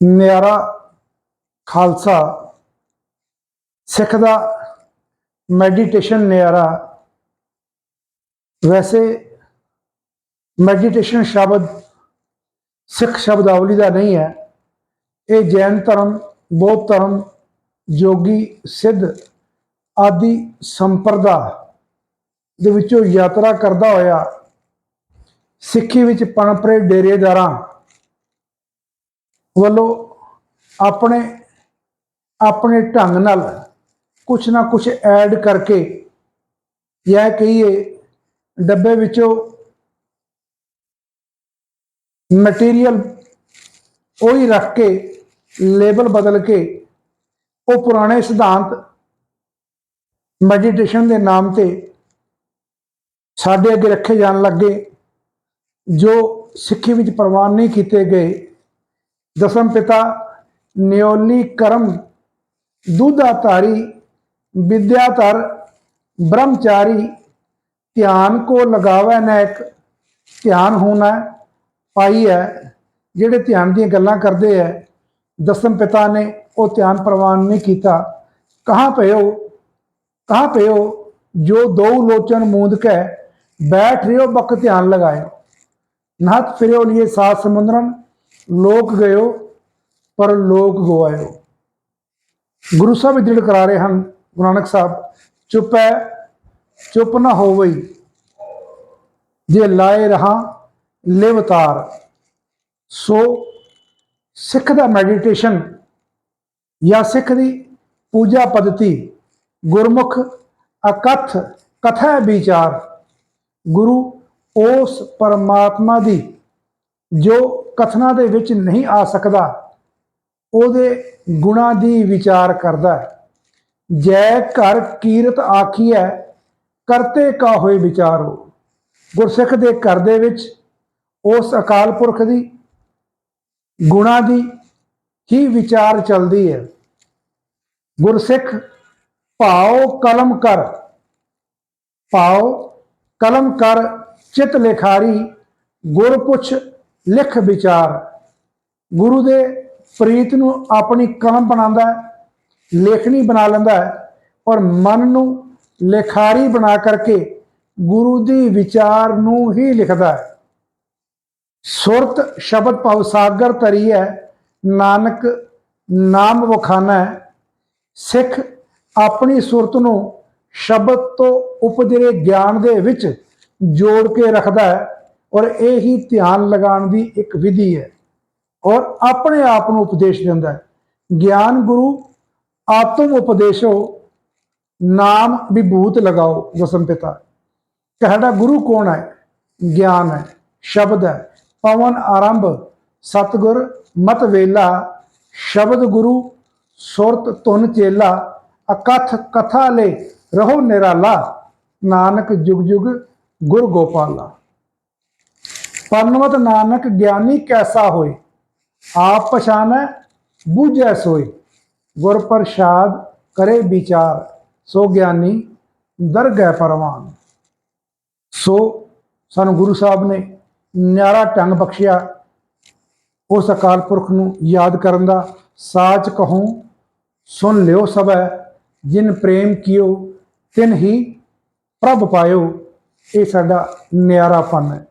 ਨਿਆਰਾ ਖਾਲਸਾ, ਸਿੱਖ ਦਾ meditation ਨਿਆਰਾ ਵੈਸੇ meditation ਸ਼ਬਦ ਸਿੱਖ ਸ਼ਬਦਾਵਲੀ ਦਾ ਨਹੀਂ ਹੈ। ਇਹ ਜੈਨ ਧਰਮ, ਬੌਧ ਧਰਮ, ਜੋਗੀ, ਸਿੱਧ ਆਦਿ ਸੰਪਰਦਾ ਦੇ ਵਿੱਚੋਂ ਯਾਤਰਾ ਕਰਦਾ ਹੋਇਆ ਸਿੱਖੀ ਵਿੱਚ ਪਣਪਰੇ ਡੇਰੇਦਾਰਾਂ ਵੱਲੋਂ ਆਪਣੇ ਆਪਣੇ ਢੰਗ ਨਾਲ ਕੁਛ ਨਾ ਕੁਛ ਐਡ ਕਰਕੇ ਜਾਂ ਕਹੀਏ ਡੱਬੇ ਵਿੱਚੋਂ ਮਟੀਰੀਅਲ ਉਹੀ ਰੱਖ ਕੇ ਲੇਬਲ ਬਦਲ ਕੇ ਉਹ ਪੁਰਾਣੇ ਸਿਧਾਂਤ ਮੈਡੀਟੇਸ਼ਨ ਦੇ ਨਾਮ ਤੇ ਸਾਡੇ ਅੱਗੇ ਰੱਖੇ ਜਾਣ ਲੱਗੇ ਜੋ ਸਿੱਖੀ ਵਿੱਚ ਪ੍ਰਵਾਨ ਨਹੀਂ ਕੀਤੇ ਗਏ। ਦਸਮ ਪਿਤਾ ਨਿਓਲੀ ਕਰਮ ਦੁੱਧਾ ਧਾਰੀ ਵਿਦਿਆਧਰ ਬ੍ਰਹਮਚਾਰੀ ਧਿਆਨ ਕੋ ਲਗਾਵੇ ਨਾ ਇੱਕ ਧਿਆਨ ਹੋਣਾ ਪਾਈ ਹੈ ਜਿਹੜੇ ਧਿਆਨ ਦੀਆਂ ਗੱਲਾਂ ਕਰਦੇ ਐ ਦਸਮ ਪਿਤਾ ਨੇ ਉਹ ਧਿਆਨ ਪ੍ਰਵਾਨ ਨਹੀਂ ਕੀਤਾ ਕਹਾਂ ਪਇਓ ਕਹਾਂ ਪਇਓ ਜੋ ਦੋ ਲੋਚਨ ਮੂੰਦ ਕੇ ਬੈਠ ਰਿਓ ਬਕ ਧਿਆਨ ਲਗਾਇਓ ਨਹਤ ਫਿਰਿਓ ਲਿਏ ਸਾਤ ਸਮੁੰਦਰਨ ਲੋਕ ਗਇਓ, ਪਰ ਲੋਕ ਗਵਾਇਓ। ਗੁਰੂ ਸਾਹਿਬ ਦ੍ਰਿੜ ਕਰਾ ਰਹੇ ਹਨ, ਗੁਰੂ ਨਾਨਕ ਸਾਹਿਬ, ਚੁੱਪ ਹੈ, ਚੁੱਪ ਨਾ ਹੋਵਈ। ਜੇ ਲਾਏ ਰਹਾ ਲਿਵਤਾਰ ਸੋ ਸਿੱਖ ਦਾ ਮੈਡੀਟੇਸ਼ਨ ਜਾਂ ਸਿੱਖ ਦੀ ਪੂਜਾ ਪद्धਤੀ ਗੁਰਮੁਖ ਅਕਥ ਕਥਾ ਵਿਚਾਰ, ਗੁਰੂ ਉਸ ਪਰਮਾਤਮਾ ਦੀ ਜੋ ਕਥਨਾ ਦੇ ਵਿੱਚ ਨਹੀਂ ਆ ਸਕਦਾ, ਉਹਦੇ ਗੁਣਾ ਦੀ ਵਿਚਾਰ ਕਰਦਾ ਜੈ ਘਰ ਕੀਰਤ ਆਖੀਐ, ਕਰਤੇ ਕਾ ਹੋਏ ਵਿਚਾਰੋ। ਗੁਰਸਿੱਖ ਦੇ ਘਰ ਦੇ ਵਿੱਚ ਉਸ ਅਕਾਲ ਪੁਰਖ ਦੀ ਗੁਣਾ ਦੀ ਹੀ ਵਿਚਾਰ ਚੱਲਦੀ ਹੈ। ਗੁਰਸਿੱਖ, ਭਾਉ ਕਲਮ ਕਰ, ਭਾਉ ਕਲਮ ਕਰ, ਚਿਤ ਲਿਖਾਰੀ, ਗੁਰ ਪੁੱਛ ਲਿਖ ਵਿਚਾਰ। ਗੁਰੂ ਦੇ ਪ੍ਰੀਤ ਨੂੰ ਆਪਣੀ ਕਲਮ ਬਣਾਉਂਦਾ ਹੈ, ਲੇਖਣੀ ਬਣਾ ਲੈਂਦਾ ਹੈ ਔਰ ਮਨ ਨੂੰ ਲਿਖਾਰੀ ਬਣਾ ਕਰਕੇ ਗੁਰੂ ਦੀ ਵਿਚਾਰ ਨੂੰ ਹੀ ਲਿਖਦਾ ਹੈ। ਸੁਰਤ ਸ਼ਬਦ ਭਵ ਸਾਗਰ ਤਰੀ ਹੈ, ਨਾਨਕ ਨਾਮ ਵਖਾਨਾ ਹੈ। ਸਿੱਖ ਆਪਣੀ ਸੁਰਤ ਨੂੰ ਸ਼ਬਦ ਤੋਂ ਉਪਜੇ ਗਿਆਨ ਦੇ ਵਿੱਚ ਜੋੜ ਕੇ ਰੱਖਦਾ ਹੈ। ਔਰ ਇਹ ਹੀ ਧਿਆਨ ਲਗਾਉਣ ਦੀ ਇੱਕ ਵਿਧੀ ਹੈ। ਔਰ ਆਪਣੇ ਆਪ ਨੂੰ ਉਪਦੇਸ਼ ਦਿੰਦਾ ਹੈ। ਗਿਆਨ ਗੁਰੂ, ਆਤਮ ਉਪਦੇਸ਼ੋ, ਨਾਮ ਵਿਭੂਤ ਲਗਾਓ ਦਸਮ ਪਿਤਾ। ਤੁਹਾਡਾ ਗੁਰੂ ਕੌਣ ਹੈ? ਗਿਆਨ ਹੈ, ਸ਼ਬਦ ਹੈ। ਪਵਨ ਆਰੰਭ, ਸਤਗੁਰ, ਮਤ ਵੇਲਾ, ਸ਼ਬਦ ਗੁਰੂ, ਸੁਰਤ ਧੁਨ ਚੇਲਾ, ਅਕਥ ਕਥਾ ਲੈ, ਰਹੋ ਨਿਰਾਲਾ। ਨਾਨਕ ਜੁਗ ਜੁਗ ਗੁਰ ਗੋਪਾਲਾ। ਪਰਨਵਤ ਨਾਨਕ ਗਿਆਨੀ ਕੈਸਾ ਹੋਏ? ਆਪ ਪਛਾਨੈ, ਬੂਝੈ ਸੋਏ। ਗੁਰ ਪ੍ਰਸਾਦ ਕਰੇ ਵਿਚਾਰ, ਸੋ ਗਿਆਨੀ ਦਰਗਹਿ ਪਰਵਾਨ। ਸੋ ਸਾਨੂੰ ਗੁਰੂ ਸਾਹਿਬ ਨੇ ਨਿਆਰਾ ਢੰਗ ਬਖਸ਼ਿਆ। ਉਸ ਅਕਾਲ ਪੁਰਖ ਨੂੰ ਯਾਦ ਕਰਨ ਦਾ ਸਾਚ ਕਹੂੰ, ਸੁਣ ਲਿਓ ਸਭੈ, ਜਿਨ ਪ੍ਰੇਮ ਕੀਓ, ਤਿਨ ਹੀ ਪ੍ਰਭ ਪਾਇਓ। ਇਹ ਸਾਡਾ ਨਿਆਰਾਪਨ ਹੈ।